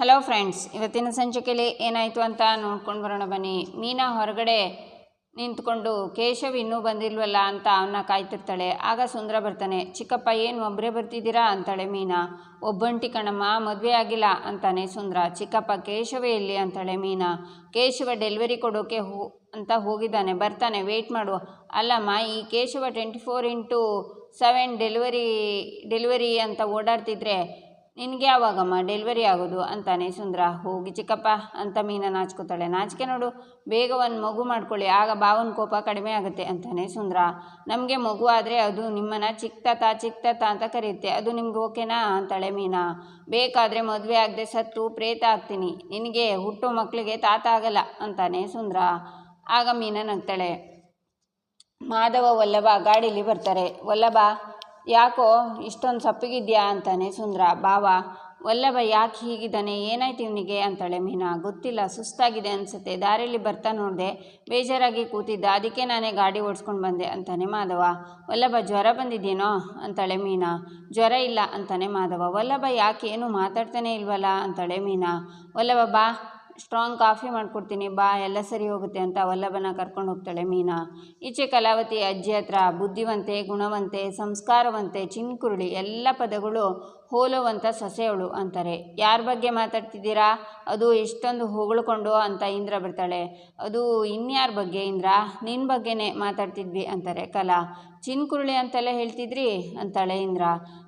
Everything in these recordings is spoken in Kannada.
ಹಲೋ ಫ್ರೆಂಡ್ಸ್ ಇವತ್ತಿನ ಸಂಚಿಕೆಯಲ್ಲಿ ಏನಾಯಿತು ಅಂತ ನೋಡ್ಕೊಂಡು ಬರೋಣ ಬನ್ನಿ. ಮೀನಾ ಹೊರಗಡೆ ನಿಂತ್ಕೊಂಡು, ಕೇಶವ್ ಇನ್ನೂ ಬಂದಿಲ್ವಲ್ಲ ಅಂತ ಅವನ್ನ ಕಾಯ್ತಿರ್ತಾಳೆ. ಆಗ ಸುಂದರ ಬರ್ತಾನೆ, ಚಿಕ್ಕಪ್ಪ, ಏನು ಒಬ್ಬರೇ ಬರ್ತಿದ್ದೀರಾ? ಅಂತಾಳೆ ಮೀನಾ. ಒಬ್ಬಂಟಿ ಕಣಮ್ಮ, ಮದುವೆ ಆಗಿಲ್ಲ, ಅಂತಾನೆ ಸುಂದರ. ಚಿಕ್ಕಪ್ಪ, ಕೇಶವೇ ಎಲ್ಲಿ ಅಂತಾಳೆ ಮೀನಾ. ಕೇಶವ ಡೆಲಿವರಿ ಕೊಡೋಕೆ ಹೋ, ಅಂತ ಹೋಗಿದ್ದಾನೆ. ಬರ್ತಾನೆ ವೆಯ್ಟ್ ಮಾಡು. ಅಲ್ಲಮ್ಮ ಈ Keshava twenty four into seven delivery delivery ಅಂತ ಓಡಾಡ್ತಿದ್ರೆ ನಿನಗೆ ಯಾವಾಗಮ್ಮ ಡೆಲಿವರಿ ಆಗೋದು ಅಂತಾನೆ ಸುಂದರ. ಹೋಗಿ ಚಿಕ್ಕಪ್ಪ, ಅಂತ ಮೀನ ನಾಚ್ಕೋತಾಳೆ ನಾಚಿಕೆ ನೋಡು, ಬೇಗ ಒಂದು ಮಗು ಮಾಡ್ಕೊಳ್ಳಿ, ಆಗ ಬಾವನ ಕೋಪ ಕಡಿಮೆ ಆಗುತ್ತೆ ಅಂತಾನೆ ಸುಂದರ. ನಮಗೆ ಮಗು ಆದರೆ ಅದು ನಿಮ್ಮನ್ನ ಚಿಕ್ಕ ತಾತ ಅಂತ ಕರೆಯುತ್ತೆ. ಅದು ನಿಮ್ಗೆ ಓಕೆನಾ? ಅಂತಾಳೆ ಮೀನಾ. ಬೇಕಾದರೆ ಮದುವೆ ಆಗದೆ ಸತ್ತು ಪ್ರೇತ ಆಗ್ತೀನಿ. ನಿನಗೆ ಹುಟ್ಟೋ ಮಕ್ಕಳಿಗೆ ತಾತ ಆಗಲ್ಲ ಅಂತಾನೆ ಸುಂದರ. ಆಗ ಮೀನ ನಗ್ತಾಳೆ ಮಾಧವ, ವಲ್ಲಭ ಗಾಡೀಲಿ ಬರ್ತಾರೆ. ವಲ್ಲಭ ಯಾಕೋ ಇಷ್ಟೊಂದು ಸಪ್ಪಗಿದ್ಯಾ ಅಂತಾನೆ ಸುಂದ್ರ. ಬಾವ, ವಲ್ಲಭ ಯಾಕೆ ಹೀಗಿದ್ದಾನೆ? ಏನಾಯ್ತು ಇವನಿಗೆ? ಅಂತಾಳೆ ಮೀನಾ. ಗೊತ್ತಿಲ್ಲ, ಸುಸ್ತಾಗಿದೆ ಅನಿಸುತ್ತೆ. ದಾರಿಯಲ್ಲಿ ಬರ್ತಾ ನೋಡಿದೆ, ಬೇಜಾರಾಗಿ ಕೂತಿದ್ದ. ಅದಕ್ಕೆ ನಾನೇ ಗಾಡಿ ಓಡಿಸ್ಕೊಂಡು ಬಂದೆ, ಅಂತಾನೆ ಮಾಧವ. ವಲ್ಲಭ, ಜ್ವರ ಬಂದಿದ್ದೇನೋ ಅಂತಾಳೆ ಮೀನಾ. ಜ್ವರ ಇಲ್ಲ, ಅಂತಾನೆ ಮಾಧವ. ವಲ್ಲಭ ಯಾಕೆ? ಏನು ಮಾತಾಡ್ತಾನೆ ಇಲ್ವಲ್ಲ? ಅಂತಾಳೆ ಮೀನಾ. ವಲ್ಲಭ, ಬಾ. ಸ್ಟ್ರಾಂಗ್ ಕಾಫಿ ಮಾಡಿಕೊಡ್ತೀನಿ, ಬಾ, ಎಲ್ಲ ಸರಿ ಹೋಗುತ್ತೆ ಅಂತ ವಲ್ಲಭನ ಕರ್ಕೊಂಡು ಹೋಗ್ತಾಳೆ ಮೀನಾ. ಈಚೆ ಕಲಾವತಿ, ಅಜ್ಜಿ ಹತ್ರ ಬುದ್ಧಿವಂತೆ, ಗುಣವಂತೆ, ಸಂಸ್ಕಾರವಂತೆ, ಚಿನ್ಕುರುಳಿ ಎಲ್ಲ ಪದಗಳು ಹೋಲುವಂಥ ಸೊಸೆಯವಳು ಅಂತಾರೆ. ಯಾರ ಬಗ್ಗೆ ಮಾತಾಡ್ತಿದ್ದೀರಾ? ಅದು ಎಷ್ಟೊಂದು ಹೊಗಳ್ಕೊಂಡು ಅಂತ ಇಂದ್ರ ಬರ್ತಾಳೆ. ಅದು ಇನ್ಯಾರ ಬಗ್ಗೆ ಇಂದ್ರ? ನಿನ್ನ ಬಗ್ಗೆನೇ ಮಾತಾಡ್ತಿದ್ವಿ ಅಂತಾರೆ ಕಲಾ. ಚಿನ್ಕುರುಳಿ ಅಂತೆಲ್ಲ ಹೇಳ್ತಿದ್ರಿ? ಅಂತಾಳೆ ಇಂದ್ರ.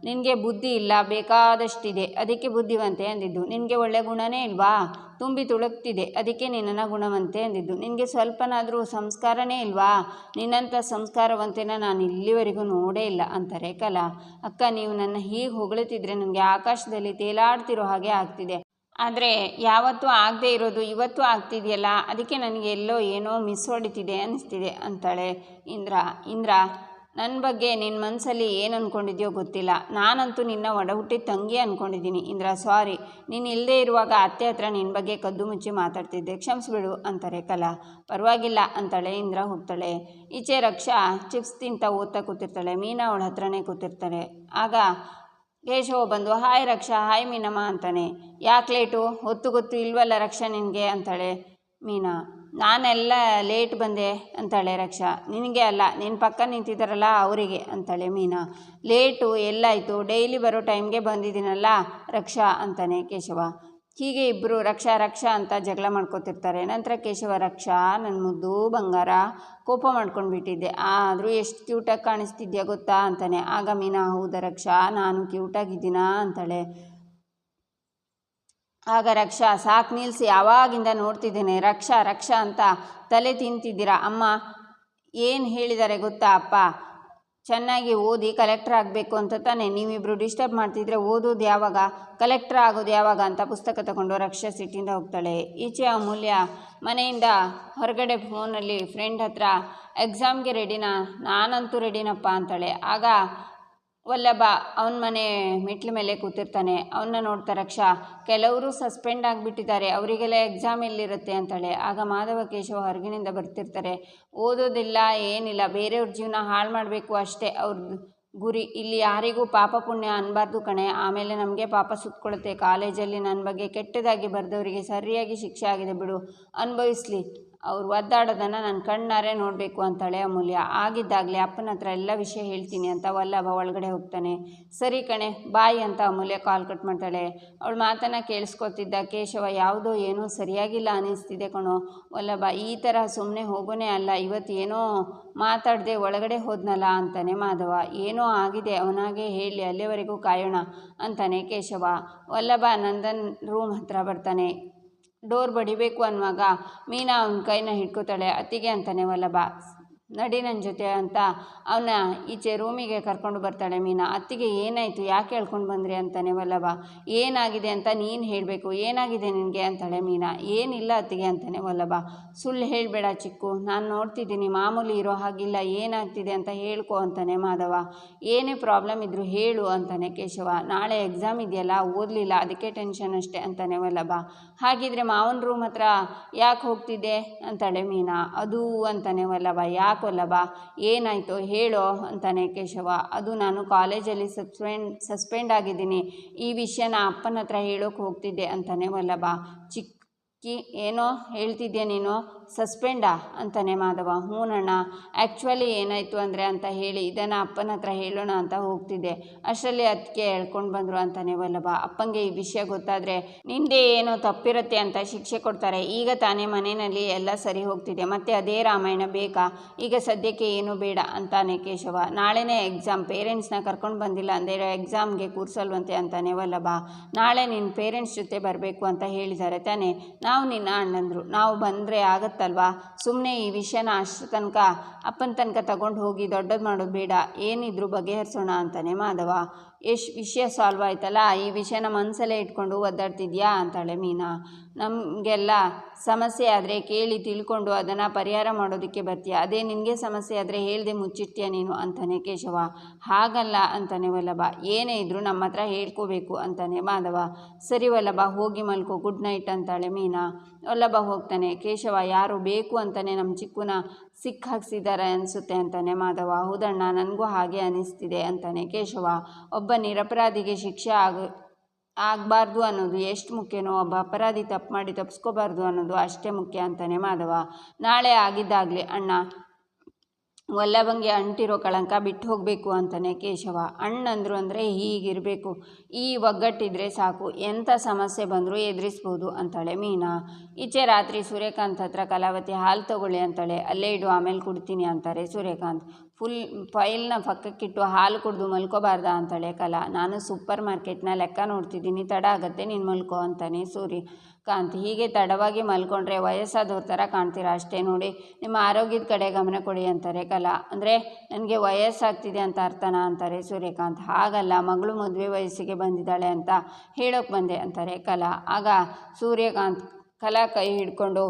ನಿನಗೆ ಬುದ್ಧಿ ಇಲ್ಲ, ಬೇಕಾದಷ್ಟಿದೆ. ಅದಕ್ಕೆ ಬುದ್ಧಿವಂತೆ ಅಂದಿದ್ದು. ನಿನಗೆ ಒಳ್ಳೆ ಗುಣನೇ ಇಲ್ವಾ? ತುಂಬಿ ತುಳುಕ್ತಿದೆ. ಅದಕ್ಕೆ ನಿನ್ನನ್ನು ಗುಣವಂತೆ ಅಂದಿದ್ದು. ನಿನಗೆ ಸ್ವಲ್ಪನಾದರೂ ಸಂಸ್ಕಾರನೇ ಇಲ್ವಾ? ನಿನ್ನಂಥ ಸಂಸ್ಕಾರವಂತೆನ ನಾನು ಇಲ್ಲಿವರೆಗೂ ನೋಡೇ ಇಲ್ಲ ಅಂತಾರೆ ಕಲಾ. ಅಕ್ಕ, ನೀವು ನನ್ನ ಹೀಗೆ ಹೊಗಳುತ್ತಿದ್ರೆ ನನಗೆ ಆಕಾಶದಲ್ಲಿ ತೇಲಾಡ್ತಿರೋ ಹಾಗೆ ಆಗ್ತಿದೆ. ಆದರೆ ಯಾವತ್ತೂ ಆಗದೆ ಇರೋದು ಇವತ್ತು ಆಗ್ತಿದೆಯಲ್ಲ? ಅದಕ್ಕೆ ನನಗೆ ಎಲ್ಲೋ ಏನೋ ಮಿಸ್ ಹೊಡಿತಿದೆ ಅನ್ನಿಸ್ತಿದೆ ಅಂತಾಳೆ ಇಂದ್ರ. ಇಂದ್ರ ನನ್ನ ಬಗ್ಗೆ ನಿನ್ನ ಮನಸ್ಸಲ್ಲಿ ಏನು ಅಂದ್ಕೊಂಡಿದ್ಯೋ ಗೊತ್ತಿಲ್ಲ. ನಾನಂತೂ ನಿನ್ನ ಒಡ ತಂಗಿ ಅಂದ್ಕೊಂಡಿದ್ದೀನಿ ಇಂದ್ರ ಸಾರಿ ನೀನು ಇಲ್ಲದೇ ಇರುವಾಗ ಅತ್ತೆ ಹತ್ರ ನಿನ್ನ ಬಗ್ಗೆ ಕದ್ದು ಮುಚ್ಚಿ ಮಾತಾಡ್ತಿದ್ದೆ. ಕ್ಷಮಿಸ್ಬಿಡು, ಅಂತಾರೆ ಕಲಾ. ಪರವಾಗಿಲ್ಲ, ಅಂತಾಳೆ. ಇಂದ್ರ ಹೋಗ್ತಾಳೆ. ಈಚೆ ರಕ್ಷಾ ಚಿಪ್ಸ್ ತಿಂತ ಓದ್ತಾ ಕೂತಿರ್ತಾಳೆ. ಮೀನಾ ಅವಳ ಹತ್ರನೇ ಕೂತಿರ್ತಾಳೆ. ಆಗ ಕೇಶವ ಬಂದು, ಹಾಯ್ ರಕ್ಷಾ, ಹಾಯ್ ಮೀನಮ್ಮ, ಅಂತಾನೆ. ಯಾಕೆ ಲೇಟು? ಹೊತ್ತು ಗೊತ್ತು ಇಲ್ವಲ್ಲ ರಕ್ಷಾ ನಿನಗೆ? ಅಂತಾಳೆ ಮೀನಾ. ನಾನೆಲ್ಲ ಲೇಟ್ ಬಂದೆ ಅಂತಾಳೆ ರಕ್ಷಾ. ನಿನಗೆ ಅಲ್ಲ ನಿನ್ನ ಪಕ್ಕ ನಿಂತಿದ್ದಾರಲ್ಲ ಅವರಿಗೆ, ಅಂತಾಳೆ ಮೀನಾ. ಲೇಟು ಎಲ್ಲಾಯಿತು ಡೈಲಿ ಬರೋ ಟೈಮ್ಗೆ ಬಂದಿದ್ದೀನಲ್ಲ ರಕ್ಷಾ, ಅಂತಾನೆ ಕೇಶವ. ಹೀಗೆ ಇಬ್ಬರು ರಕ್ಷಾ ರಕ್ಷಾ ಅಂತ ಜಗಳ ಮಾಡ್ಕೋತಿರ್ತಾರೆ. ನಂತರ ಕೇಶವ, ರಕ್ಷಾ ನನ್ನ ಮುದ್ದು, ಬಂಗಾರ ಕೋಪ ಮಾಡ್ಕೊಂಡು ಬಿಟ್ಟಿದ್ದೆ. ಆದರೂ ಎಷ್ಟು ಕ್ಯೂಟಾಗಿ ಕಾಣಿಸ್ತಿದ್ಯಾ ಗೊತ್ತಾ, ಅಂತಾನೆ. ಆಗ ಮೀನಾ, ಹೌದಾ ರಕ್ಷಾ, ನಾನು ಕ್ಯೂಟಾಗಿದ್ದೀನಾ ಅಂತಾಳೆ. ಆಗ ರಕ್ಷಾ, ಸಾಕು ನಿಲ್ಲಿಸಿ ಯಾವಾಗಿಂದ ನೋಡ್ತಿದ್ದೇನೆ. ರಕ್ಷಾ ರಕ್ಷಾ ಅಂತ ತಲೆ ತಿಂತಿದ್ದೀರಾ? ಅಮ್ಮ, ಏನು ಹೇಳಿದ್ದಾರೆ ಗೊತ್ತಾ ಅಪ್ಪ? ಚೆನ್ನಾಗಿ ಓದಿ ಕಲೆಕ್ಟರ್ ಆಗಬೇಕು ಅಂತ ತಾನೆ. ನೀವಿಬ್ಬರು ಡಿಸ್ಟರ್ಬ್ ಮಾಡ್ತಿದ್ರೆ ಓದೋದು ಯಾವಾಗ? ಕಲೆಕ್ಟರ್ ಆಗೋದು ಯಾವಾಗ ಅಂತ ಪುಸ್ತಕ ತಗೊಂಡು ರಕ್ಷಾ ಸಿಟ್ಟಿಂದ ಹೋಗ್ತಾಳೆ. ಈಚೆ ಅಮೂಲ್ಯ ಮನೆಯಿಂದ ಹೊರಗಡೆ ಫೋನಲ್ಲಿ ಫ್ರೆಂಡ್ ಹತ್ರ ಎಕ್ಸಾಮ್ಗೆ ರೆಡಿನಾ ನಾನಂತೂ ರೆಡಿನಪ್ಪ ಅಂತಾಳೆ. ಆಗ ವಲ್ಲಭ ಅವನ ಮನೆ ಮೆಟ್ಲ ಮೇಲೆ ಕೂತಿರ್ತಾನೆ. ಅವನ್ನ ನೋಡ್ತಾ ರಕ್ಷಾ, ಕೆಲವರು ಸಸ್ಪೆಂಡ್ ಆಗಿಬಿಟ್ಟಿದ್ದಾರೆ. ಅವರಿಗೆಲ್ಲ ಎಕ್ಸಾಮ್ ಎಲ್ಲಿರುತ್ತೆ ಅಂತಾಳೆ. ಆಗ ಮಾಧವ ಕೇಶವ ಹೊರಗಿನಿಂದ ಬರ್ತಿರ್ತಾರೆ. ಓದೋದಿಲ್ಲ, ಏನಿಲ್ಲ. ಬೇರೆಯವ್ರ ಜೀವನ ಹಾಳು ಮಾಡಬೇಕು ಅಷ್ಟೇ. ಅವ್ರ ಗುರಿ, ಇಲ್ಲಿ ಯಾರಿಗೂ ಪಾಪ ಪುಣ್ಯ ಅನ್ನಬಾರ್ದು ಕಣೆ. ಆಮೇಲೆ ನಮಗೆ ಪಾಪ ಸುತ್ಕೊಳ್ಳುತ್ತೆ ಕಾಲೇಜಲ್ಲಿ ನನ್ನ ಬಗ್ಗೆ ಕೆಟ್ಟದಾಗಿ ಬರೆದವರಿಗೆ ಸರಿಯಾಗಿ ಶಿಕ್ಷೆ ಆಗಿದೆ ಬಿಡು. ಅನುಭವಿಸ್ಲಿ. ಅವ್ರು ಒದ್ದಾಡೋದನ್ನು ನಾನು ಕಣ್ಣಾರೆ ನೋಡಬೇಕು ಅಂತಾಳೆ ಅಮೂಲ್ಯ. ಆಗಿದ್ದಾಗಲೇ ಅಪ್ಪನ ಹತ್ರ ಎಲ್ಲ ವಿಷಯ ಹೇಳ್ತೀನಿ ಅಂತ ವಲ್ಲಭ ಒಳಗಡೆ ಹೋಗ್ತಾನೆ. ಸರಿ ಕಣೆ, ಬಾಯ್ ಅಂತ ಅಮೂಲ್ಯ ಕಾಲ್ ಕಟ್ ಮಾಡ್ತಾಳೆ. ಅವಳು ಮಾತನ್ನು ಕೇಳಿಸ್ಕೊತಿದ್ದ ಕೇಶವ, ಯಾವುದೋ ಏನೋ ಸರಿಯಾಗಿಲ್ಲ ಅನ್ನಿಸ್ತಿದೆ ಕಣೋ. ವಲ್ಲಭ, ಈ ಥರ ಸುಮ್ಮನೆ ಹೋಗೋನೇ ಅಲ್ಲ ಇವತ್ತು ಏನೋ ಮಾತಾಡದೆ ಒಳಗಡೆ ಹೋದ್ನಲ್ಲ ಅಂತಾನೆ ಮಾಧವ. ಏನೋ ಆಗಿದೆ, ಅವನಾಗೆ ಹೇಳಿ ಅಲ್ಲಿವರೆಗೂ ಕಾಯೋಣ ಅಂತಾನೆ ಕೇಶವ. ವಲ್ಲಭ ನಂದನ್ ರೂಮ್ ಹತ್ರ ಬರ್ತಾನೆ. ಡೋರ್ ಬಡಿಬೇಕು ಅನ್ನುವಾಗ ಮೀನಾ ಅವನ ಕೈನ ಹಿಡ್ಕೋತಾಳೆ ಅತ್ತಿಗೆ ಅಂತಾನೆ ವಲ್ಲಭ ನಡಿ ನನ್ನ ಜೊತೆ ಅಂತ ಅವನ ಈಚೆ ರೂಮಿಗೆ ಕರ್ಕೊಂಡು ಬರ್ತಾಳೆ ಮೀನಾ. ಅತ್ತಿಗೆ ಏನಾಯಿತು? ಯಾಕೆ ಹೇಳ್ಕೊಂಡು ಬಂದ್ರಿ ಅಂತಾನೆ ವಲ್ಲಭ. ಏನಾಗಿದೆ ಅಂತ ನೀನು ಹೇಳಬೇಕು. ಏನಾಗಿದೆ ನಿನಗೆ ಅಂತಾಳೆ ಮೀನಾ. ಏನಿಲ್ಲ ಅತ್ತಿಗೆ ಅಂತಾನೆ ವಲ್ಲಭ. ಸುಳ್ಳು ಹೇಳಬೇಡ ಚಿಕ್ಕು. ನಾನು ನೋಡ್ತಿದ್ದೀನಿ. ಮಾಮೂಲಿ ಇರೋ ಹಾಗಿಲ್ಲ. ಏನಾಗ್ತಿದೆ ಅಂತ ಹೇಳ್ಕೊ ಅಂತಾನೆ ಮಾಧವ. ಏನೇ ಪ್ರಾಬ್ಲಮ್ ಇದ್ದರೂ ಹೇಳು ಅಂತಾನೆ ಕೇಶವ. ನಾಳೆ ಎಕ್ಸಾಮ್ ಇದೆಯಲ್ಲ, ಓದಲಿಲ್ಲ. ಅದಕ್ಕೆ ಟೆನ್ಷನ್ ಅಷ್ಟೇ ಅಂತಾನೆ ವಲ್ಲಭ. ಹಾಗಿದ್ರೆ ಮಾವನ ರೂಮ್ ಹತ್ರ ಯಾಕೆ ಹೋಗ್ತಿದ್ದೆ? ಅಂತಾಳೆ ಮೀನಾ. ಅದು ಅಂತಾನೆ ವಲ್ಲಭ. ಯಾಕೆ ಯಾಕೋಲ್ಲವ ಏನಾಯಿತು? ಹೇಳೋ ಅಂತಾನೆ ಕೇಶವ. ಅದು ನಾನು ಕಾಲೇಜಲ್ಲಿ ಸಸ್ಪೆಂಡ್ ಸಸ್ಪೆಂಡ್ ಆಗಿದ್ದೀನಿ. ಈ ವಿಷಯನ ಅಪ್ಪನ ಹತ್ರ ಹೇಳೋಕೆ ಹೋಗ್ತಿದ್ದೆ ಅಂತಾನೆ ವಲ್ಲಭ. ಚಿಕ್ಕಿ ಏನೋ ಹೇಳ್ತಿದ್ಯಾ ನೀನು? ಸಸ್ಪೆಂಡಾ? ಅಂತಾನೆ ಮಾಧವ. ಹ್ಞೂನಣ್ಣ ಆ್ಯಕ್ಚುಲಿ ಏನಾಯಿತು ಅಂದರೆ ಅಂತ ಹೇಳಿ, ಇದನ್ನು ಅಪ್ಪನ ಹತ್ರ ಹೇಳೋಣ ಅಂತ ಹೋಗ್ತಿದ್ದೆ. ಅಷ್ಟರಲ್ಲಿ ಅದಕ್ಕೆ ಹೇಳ್ಕೊಂಡು ಬಂದರು ಅಂತಾನೆ ವಲ್ಲಭ. ಅಪ್ಪಂಗೆ ಈ ವಿಷಯ ಗೊತ್ತಾದರೆ ನಿಂದೆ ಏನೋ ತಪ್ಪಿರುತ್ತೆ ಅಂತ ಶಿಕ್ಷೆ ಕೊಡ್ತಾರೆ. ಈಗ ತಾನೇ ಮನೆಯಲ್ಲಿ ಎಲ್ಲ ಸರಿ ಹೋಗ್ತಿದೆ. ಮತ್ತೆ ಅದೇ ರಾಮಾಯಣ ಬೇಕಾ? ಈಗ ಸದ್ಯಕ್ಕೆ ಏನೂ ಬೇಡ ಅಂತಾನೆ ಕೇಶವ. ನಾಳೆನೇ ಎಕ್ಸಾಮ್ ಪೇರೆಂಟ್ಸ್ನ ಕರ್ಕೊಂಡು ಬಂದಿಲ್ಲ ಅಂದರೆ ಎಕ್ಸಾಮ್ಗೆ ಕೂರಿಸಲ್ವಂತೆ ಅಂತಾನೆ ವಲ್ಲಭ. ನಾಳೆ ನಿನ್ನ ಪೇರೆಂಟ್ಸ್ ಜೊತೆ ಬರಬೇಕು ಅಂತ ಹೇಳಿದ್ದಾರೆ ತಾನೇ. ನಾವು ನಿನ್ನ ಅಣ್ಣಂದರು. ನಾವು ಬಂದರೆ ಆಗತ್ತಲ್ವಾ? ಸುಮ್ಮನೆ ಈ ವಿಷಯನ ಅಷ್ಟು ತನಕ ಅಪ್ಪನ ತನಕ ತಗೊಂಡು ಹೋಗಿ ದೊಡ್ಡದು ಮಾಡೋದು ಬೇಡ. ಏನಿದ್ರು ಬಗೆಹರಿಸೋಣ ಅಂತಾನೆ ಮಾಧವ. ಎಷ್ಟು ವಿಷಯ ಸಾಲ್ವ್ ಆಯ್ತಲ್ಲ? ಈ ವಿಷಯನ ಮನಸ್ಸಲ್ಲೇ ಇಟ್ಕೊಂಡು ಒದ್ದಾಡ್ತಿದ್ಯಾ? ಅಂತಾಳೆ ಮೀನಾ. ನಮಗೆಲ್ಲ ಸಮಸ್ಯೆ ಆದರೆ ಕೇಳಿ ತಿಳ್ಕೊಂಡು ಅದನ್ನು ಪರಿಹಾರ ಮಾಡೋದಕ್ಕೆ ಬರ್ತೀಯ? ಅದೇ ನಿನಗೆ ಸಮಸ್ಯೆ ಆದರೆ ಹೇಳ್ದೆ ಮುಚ್ಚಿರ್ತೀಯ ನೀನು? ಅಂತಾನೆ ಕೇಶವ. ಹಾಗಲ್ಲ, ಅಂತಾನೆ ವಲ್ಲಭ. ಏನೇ ಇದ್ದರೂ ನಮ್ಮ ಹತ್ರ ಹೇಳ್ಕೋಬೇಕು, ಅಂತಾನೆ ಮಾಧವ. ಸರಿ ವಲ್ಲಭ, ಹೋಗಿ ಮಲ್ಕೋ. ಗುಡ್ ನೈಟ್ ಅಂತಾಳೆ ಮೀನಾ. ವಲ್ಲಭ ಹೋಗ್ತಾನೆ. ಕೇಶವ, ಯಾರು ಬೇಕು ಅಂತಾನೆ ನಮ್ಮ ಚಿಕ್ಕುನ ಸಿಕ್ಕ ಹಾಕ್ಸಿದ್ದಾರೆ ಅನಿಸುತ್ತೆ ಅಂತಾನೆ ಮಾಧವ. ಹೌದಣ್ಣ, ನನಗೂ ಹಾಗೆ ಅನಿಸ್ತಿದೆ ಅಂತಾನೆ ಕೇಶವ. ಒಬ್ಬ ನಿರಪರಾಧಿಗೆ ಶಿಕ್ಷೆ ಆಗ, ಆಗಬಾರ್ದು ಅನ್ನೋದು ಎಷ್ಟು ಮುಖ್ಯನೋ, ಒಬ್ಬ ಅಪರಾಧಿ ತಪ್ಪು ಮಾಡಿ ತಪ್ಪಿಸ್ಕೋಬಾರ್ದು ಅನ್ನೋದು ಅಷ್ಟೇ ಮುಖ್ಯ ಅಂತಾನೆ ಮಾಧವ. ನಾಳೆ ಆಗಿದ್ದಾಗಲಿ, ಅಣ್ಣ ವಲ್ಲಭಂಗೆ ಅಂಟಿರೋ ಕಳಂಕ ಬಿಟ್ಟು ಹೋಗಬೇಕು ಅಂತಾನೆ ಕೇಶವ. ಅಣ್ಣಂದರು ಅಂದರೆ ಹೀಗಿರಬೇಕು. ಈ ಒಗ್ಗಟ್ಟಿದ್ರೆ ಸಾಕು. ಎಂಥ ಸಮಸ್ಯೆ ಬಂದರೂ ಎದುರಿಸ್ಬೋದು ಅಂತಾಳೆ ಮೀನಾ. ಈಚೆ ರಾತ್ರಿ ಸೂರ್ಯಕಾಂತ್ ಹತ್ರ ಕಲಾವತಿ ಹಾಲು ತಗೊಳ್ಳಿ ಅಂತಾಳೆ. ಅಲ್ಲೇ ಇಡು, ಆಮೇಲೆ ಕುಡ್ತೀನಿ ಅಂತಾರೆ ಸೂರ್ಯಕಾಂತ್. ಫುಲ್ ಫೈಲ್ನ ಪಕ್ಕಕ್ಕಿಟ್ಟು ಹಾಲು ಕುಡಿದು ಮಲ್ಕೋಬಾರ್ದ ಅಂತಾಳೆ ಕಲಾ. ನಾನು ಸೂಪರ್ ಮಾರ್ಕೆಟ್ನ ಲೆಕ್ಕ ನೋಡ್ತಿದ್ದೀನಿ. ತಡ ಆಗತ್ತೆ ನೀನು ಮಲ್ಕೋ ಅಂತಾನೆ ಸೂರ್ಯ ಕಾಂತ್ ಹೀಗೆ ತಡವಾಗಿ ಮಲ್ಕೊಂಡ್ರೆ ವಯಸ್ಸಾದವ್ರ ಥರ ಕಾಣ್ತೀರ ಅಷ್ಟೇ ನೋಡಿ. ನಿಮ್ಮ ಆರೋಗ್ಯದ ಕಡೆ ಗಮನ ಕೊಡಿ ಅಂತಾರೆ ಕಲಾ. ಅಂದರೆ ನನಗೆ ವಯಸ್ಸಾಗ್ತಿದೆ ಅಂತ ಅರ್ಥನಾ ಅಂತಾರೆ ಸೂರ್ಯಕಾಂತ್. ಹಾಗಲ್ಲ, ಮಗಳು ಮದುವೆ ವಯಸ್ಸಿಗೆ ಬಂದಿದ್ದಾಳೆ ಅಂತ ಹೇಳೋಕೆ ಬಂದೆ ಅಂತಾರೆ ಕಲಾ. ಆಗ ಸೂರ್ಯಕಾಂತ್ ಕಲಾ ಕೈ ಹಿಡ್ಕೊಂಡು,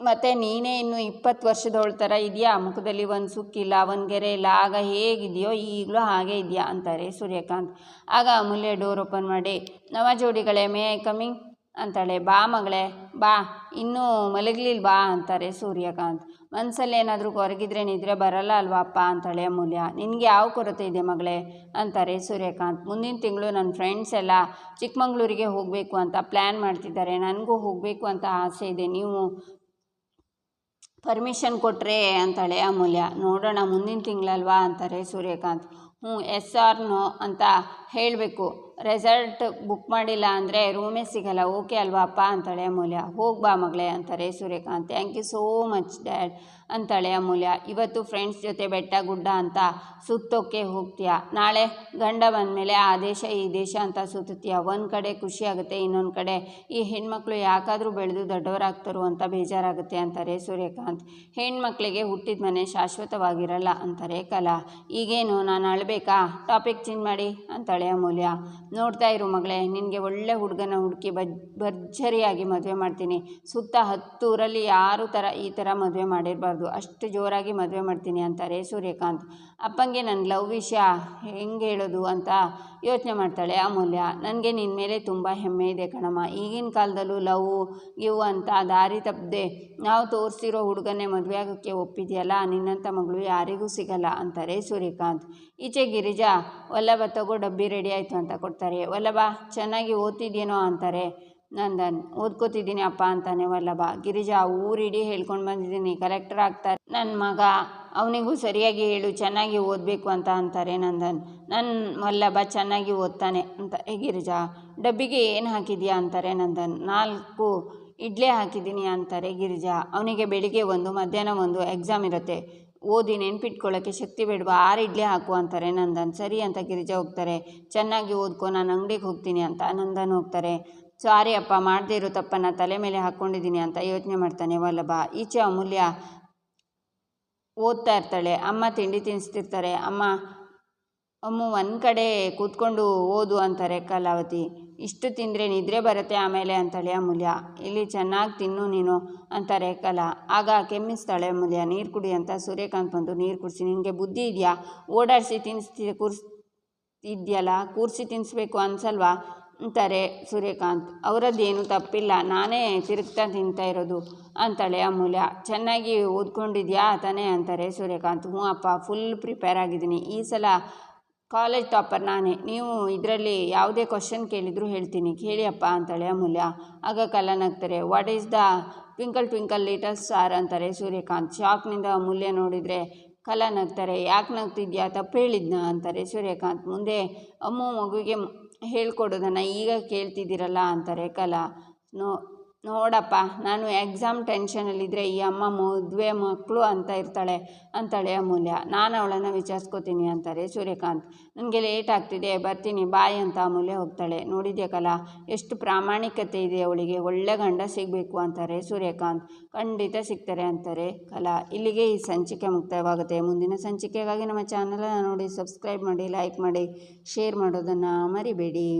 ಮತ್ತು ನೀನೇ ಇನ್ನು ಇಪ್ಪತ್ತು ವರ್ಷದವಳ ಥರ ಇದೆಯಾ? ಮುಖದಲ್ಲಿ ಒಂದು ಸುಕ್ಕಿಲ್ಲ, ಒಂದು ಗೆರೆ ಇಲ್ಲ, ಆಗ ಹೇಗಿದೆಯೋ? ಈಗಲೂ ಹಾಗೆ ಇದೆಯಾ? ಅಂತಾರೆ ಸೂರ್ಯಕಾಂತ್. ಆಗ ಅಮೂಲ್ಯ ಡೋರ್ ಓಪನ್ ಮಾಡಿ, ನವ ಜೋಡಿಗಳೇ, ಮೇ ಐ ಕಮಿಂಗ್? ಅಂತಾಳೆ, ಬಾ ಮಗಳೇ, ಬಾ, ಇನ್ನೂ ಮಲಗಲಿಲ್ವಾ? ಅಂತಾರೆ ಸೂರ್ಯಕಾಂತ್. ಮನಸ್ಸಲ್ಲಿ ಏನಾದರೂ ಕೊರಗಿದ್ರೆ ನಿದ್ರೆ ಬರಲ್ಲ ಅಲ್ವಾ ಅಪ್ಪ? ಅಂತಾಳೆ ಅಮೂಲ್ಯ. ನಿನಗೆ ಯಾವ ಕೊರತೆ ಇದೆ ಮಗಳೇ? ಅಂತಾರೆ ಸೂರ್ಯಕಾಂತ್. ಮುಂದಿನ ತಿಂಗಳು ನನ್ನ ಫ್ರೆಂಡ್ಸ್ ಎಲ್ಲ ಚಿಕ್ಕಮಂಗ್ಳೂರಿಗೆ ಹೋಗಬೇಕು ಅಂತ ಪ್ಲ್ಯಾನ್ ಮಾಡ್ತಿದ್ದಾರೆ. ನನಗೂ ಹೋಗಬೇಕು ಅಂತ ಆಸೆ ಇದೆ. ನೀವು ಪರ್ಮಿಷನ್ ಕೊಟ್ಟರೆ ಅಂತಾಳೆ ಅಮೂಲ್ಯ. ನೋಡೋಣ ಮುಂದಿನ ತಿಂಗಳಲ್ವಾ? ಅಂತಾರೆ ಸೂರ್ಯಕಾಂತ್. ಹ್ಞೂ ಎಸ್ ಆರ್ ನೋ ಅಂತ ಹೇಳಬೇಕು. ರೆಸಾರ್ಟ್ ಬುಕ್ ಮಾಡಿಲ್ಲ ಅಂದರೆ ರೂಮೇ ಸಿಗಲ್ಲ. ಓಕೆ ಅಲ್ವಾ ಅಪ್ಪ? ಅಂತಾಳೆ ಅಮೂಲ್ಯ. ಹೋಗಿ ಬಾ ಮಗಳೇ ಅಂತಾರೆ Suryakant. Thank you so much dad ಅಂತಾಳೆ ಅಮೂಲ್ಯ. ಇವತ್ತು ಫ್ರೆಂಡ್ಸ್ ಜೊತೆ ಬೆಟ್ಟ ಗುಡ್ಡ ಅಂತ ಸುತ್ತೋಕ್ಕೆ ಹೋಗ್ತೀಯ? ನಾಳೆ ಗಂಡ ಬಂದಮೇಲೆ ಆ ದೇಶ, ಈ ದೇಶ ಅಂತ ಸುತ್ತೀಯ ಒಂದು ಕಡೆ ಖುಷಿಯಾಗುತ್ತೆ ಇನ್ನೊಂದು ಕಡೆ ಈ ಹೆಣ್ಮಕ್ಳು ಯಾಕಾದರೂ ಬೆಳೆದು ದೊಡ್ಡವರಾಗ್ತಾರೋ ಅಂತ ಬೇಜಾರಾಗುತ್ತೆ ಅಂತಾರೆ ಸೂರ್ಯಕಾಂತ್. ಹೆಣ್ಮಕ್ಳಿಗೆ ಹುಟ್ಟಿದ ಮನೆ ಶಾಶ್ವತವಾಗಿರಲ್ಲ ಅಂತಾರೆ ಕಲಾ. ಈಗೇನು, ನಾನು ಅಳಬೇಕಾ? ಟಾಪಿಕ್ ಚೇಂಜ್ ಮಾಡಿ, ಅಂತಾಳೆ ಅಮೂಲ್ಯ. ನೋಡ್ತಾ ಇರು ಮಗಳೇ, ನಿನಗೆ ಒಳ್ಳೆ ಹುಡುಗನ ಹುಡುಕಿ ಬಜ್, ಭರ್ಜರಿಯಾಗಿ ಮದುವೆ ಮಾಡ್ತೀನಿ. ಸುತ್ತ ಹತ್ತೂರಲ್ಲಿ ಯಾರು ಥರ ಈ ಥರ ಮದುವೆ ಮಾಡಿರಬಾರ್ದು. ಅಷ್ಟು ಜೋರಾಗಿ ಮದುವೆ ಮಾಡ್ತೀನಿ ಅಂತಾರೆ ಸೂರ್ಯಕಾಂತ್. ಅಪ್ಪಂಗೆ ನನ್ನ ಲವ್ ವಿಷಯ ಹೆಂಗೆ ಹೇಳೋದು ಅಂತ ಯೋಚನೆ ಮಾಡ್ತಾಳೆ ಅಮೂಲ್ಯ. ನನಗೆ ನಿನ್ನ ಮೇಲೆ ತುಂಬ ಹೆಮ್ಮೆ ಇದೆ ಕಣಮ್ಮ. ಈಗಿನ ಕಾಲದಲ್ಲೂ ಲವ್ ಇವು ಅಂತ ದಾರಿ ತಪ್ಪದೆ ನಾವು ತೋರಿಸಿರೋ ಹುಡುಗನೇ ಮದುವೆ ಆಗೋಕ್ಕೆ ಒಪ್ಪಿದೆಯಲ್ಲ ನಿನ್ನಂಥ ಮಗಳು ಯಾರಿಗೂ ಸಿಗಲ್ಲ ಅಂತಾರೆ ಸೂರ್ಯಕಾಂತ್. ಈಚೆ ಗಿರಿಜಾ, ವಲ್ಲಭ ತಗೋ ಡಬ್ಬಿ ರೆಡಿ ಆಯಿತು ಅಂತ ಕೊಡ್ತಾರೆ. ವಲ್ಲಭ, ಚೆನ್ನಾಗಿ ಓದ್ತಿದ್ದೀನೋ ಅಂತಾರೆ. ನಂದನ್ ಓದ್ಕೋತಿದ್ದೀನಿ ಅಪ್ಪ ಅಂತಾನೆ ವಲ್ಲಭ. ಗಿರಿಜಾ ಊರಿಡೀ ಹೇಳ್ಕೊಂಡು ಬಂದಿದ್ದೀನಿ. ಕಲೆಕ್ಟರ್ ಆಗ್ತಾರೆ. ನನ್ನ ಮಗ, ಅವನಿಗೂ ಸರಿಯಾಗಿ ಹೇಳು, ಚೆನ್ನಾಗಿ ಓದಬೇಕು ಅಂತ ಅಂತಾರೆ ನಂದನ್. ನನ್ನ ವಲ್ಲಭ ಚೆನ್ನಾಗಿ ಓದ್ತಾನೆ ಅಂತ. ಗಿರಿಜಾ, ಡಬ್ಬಿಗೆ ಏನು ಹಾಕಿದ್ಯಾ ಅಂತಾರೆ ನಂದನ್. ನಾಲ್ಕು ಇಡ್ಲಿ ಹಾಕಿದ್ದೀನಿ ಅಂತಾರೆ ಗಿರಿಜಾ. ಅವನಿಗೆ ಬೆಳಿಗ್ಗೆ ಒಂದು, ಮಧ್ಯಾಹ್ನ ಒಂದು ಎಕ್ಸಾಮ್ ಇರುತ್ತೆ. ಓದಿ ನೆನ್ಪಿಟ್ಕೊಳ್ಳೋಕ್ಕೆ ಶಕ್ತಿ ಬೇಡವಾ? ಆರು ಇಡ್ಲಿ ಹಾಕು ಅಂತಾರೆ ನಂದನ್. ಸರಿ ಅಂತ ಗಿರಿಜಾ ಹೋಗ್ತಾರೆ. ಚೆನ್ನಾಗಿ ಓದ್ಕೊ, ನಾನು ಅಂಗಡಿಗೆ ಹೋಗ್ತೀನಿ ಅಂತ ನಂದನ್ ಹೋಗ್ತಾರೆ. ಸಾರಿ ಅಪ್ಪ, ಮಾಡದೇ ಇರೋ ತಪ್ಪನ್ನು ತಲೆ ಮೇಲೆ ಹಾಕ್ಕೊಂಡಿದ್ದೀನಿ ಅಂತ ಯೋಚನೆ ಮಾಡ್ತಾನೆ ವಲ್ಲಭ. ಈಚೆ ಅಮೂಲ್ಯ ಓದ್ತಾ ಇರ್ತಾಳೆ. ಅಮ್ಮ ತಿಂಡಿ ತಿನ್ನಿಸ್ತಿರ್ತಾರೆ ಅಮ್ಮ ಅಮ್ಮ, ಒಂದು ಕಡೆ ಕೂತ್ಕೊಂಡು ಓದು ಅಂತಾರೆ ಕಲಾವತಿ. ಇಷ್ಟು ತಿಂದರೆ ನಿದ್ರೆ ಬರುತ್ತೆ ಆಮೇಲೆ ಅಂತಾಳೆ ಅಮೂಲ್ಯ. ಇಲ್ಲಿ ಚೆನ್ನಾಗಿ ತಿನ್ನು ನೀನು ಅಂತಾರೆ ಕಲಾ. ಆಗ ಕೆಮ್ಮಿಸ್ತಾಳೆ ಅಮೂಲ್ಯ, ನೀರು ಕುಡಿ ಅಂತ ಸೂರ್ಯಕಾಂತ್ ಬಂದು ನೀರು ಕುಡಿಸಿ, ನಿನಗೆ ಬುದ್ಧಿ ಇದೆಯಾ? ಓಡಾಡಿಸಿ ತಿನ್ನಿಸ್ತಿ ಕೂರಿಸ್ ಇದೆಯಲ್ಲ ಕೂರಿಸಿ ತಿನ್ನಿಸ್ಬೇಕು ಅನ್ಸಲ್ವಾ? ಅಂತಾರೆ ಸೂರ್ಯಕಾಂತ್. ಅವರದ್ದೇನು ತಪ್ಪಿಲ್ಲ, ನಾನೇ ತಿರುಗ್ತಾ ತಿಂತಾ ಇರೋದು ಅಂತಾಳೆ ಅಮೂಲ್ಯ. ಚೆನ್ನಾಗಿ ಓದ್ಕೊಂಡಿದ್ಯಾ ತಾನೇ ಅಂತಾರೆ ಸೂರ್ಯಕಾಂತ್. ಹ್ಞೂ ಅಪ್ಪ ಫುಲ್ ಪ್ರಿಪೇರ್ ಆಗಿದ್ದೀನಿ. ಈ ಸಲ ಕಾಲೇಜ್ ಟಾಪರ್ ನಾನೇ. ನೀವು ಇದರಲ್ಲಿ ಯಾವುದೇ ಕ್ವಶನ್ ಕೇಳಿದರೂ ಹೇಳ್ತೀನಿ. ಕೇಳಿಯಪ್ಪ ಅಂತಾಳೆ ಅಮೂಲ್ಯ. ಆಗ ಕಲನ್ ನಗ್ತಾರೆ what is the twinkle twinkle little star ಅಂತಾರೆ ಸೂರ್ಯಕಾಂತ್. ಶಾಕ್ನಿಂದ ಅಮೂಲ್ಯ ನೋಡಿದರೆ ಕಲ ನಗ್ತಾರೆ ಯಾಕೆ ನಗ್ತಿದ್ಯಾ? ತಪ್ಪು ಹೇಳಿದ್ನ ಅಂತಾರೆ ಸೂರ್ಯಕಾಂತ್. ಮುಂದೆ ಅಮ್ಮ ಮಗುವಿಗೆ ಹೇಳ್ಕೊಡೋದನ್ನು ಈಗ ಕೇಳ್ತಿದ್ದೀರಲ್ಲ ಅಂತಾರೆ ಕಲಾ. ನೋ ನೋಡಪ್ಪ, ನಾನು ಎಕ್ಸಾಮ್ ಟೆನ್ಷನಲ್ಲಿದ್ದರೆ ಈ ಅಮ್ಮ ಮದುವೆ ಮಕ್ಕಳು ಅಂತ ಇರ್ತಾಳೆ ಅಂತಾಳೆ ಅಮೂಲ್ಯ. ನಾನು ಅವಳನ್ನು ವಿಚಾರಿಸ್ಕೋತೀನಿ ಅಂತಾರೆ ಸೂರ್ಯಕಾಂತ್. ನನಗೆ ಲೇಟ್ ಆಗ್ತಿದೆ, ಬರ್ತೀನಿ, ಬಾಯ್ ಅಂತ ಅಮೂಲ್ಯ ಹೋಗ್ತಾಳೆ. ನೋಡಿದ್ಯಾ ಕಲಾ? ಎಷ್ಟು ಪ್ರಾಮಾಣಿಕತೆ ಇದೆ ಅವಳಿಗೆ, ಒಳ್ಳೆ ಗಂಡ ಸಿಗಬೇಕು ಅಂತಾರೆ ಸೂರ್ಯಕಾಂತ್. ಖಂಡಿತ ಸಿಗ್ತಾರೆ ಅಂತಾರೆ ಕಲಾ. ಇಲ್ಲಿಗೆ ಈ ಸಂಚಿಕೆ ಮುಕ್ತಾಯವಾಗುತ್ತೆ ಮುಂದಿನ ಸಂಚಿಕೆಗಾಗಿ ನಮ್ಮ ಚಾನಲನ್ನು ನೋಡಿ ಸಬ್ಸ್ಕ್ರೈಬ್ ಮಾಡಿ ಲೈಕ್ ಮಾಡಿ ಶೇರ್ ಮಾಡೋದನ್ನು ಮರಿಬೇಡಿ.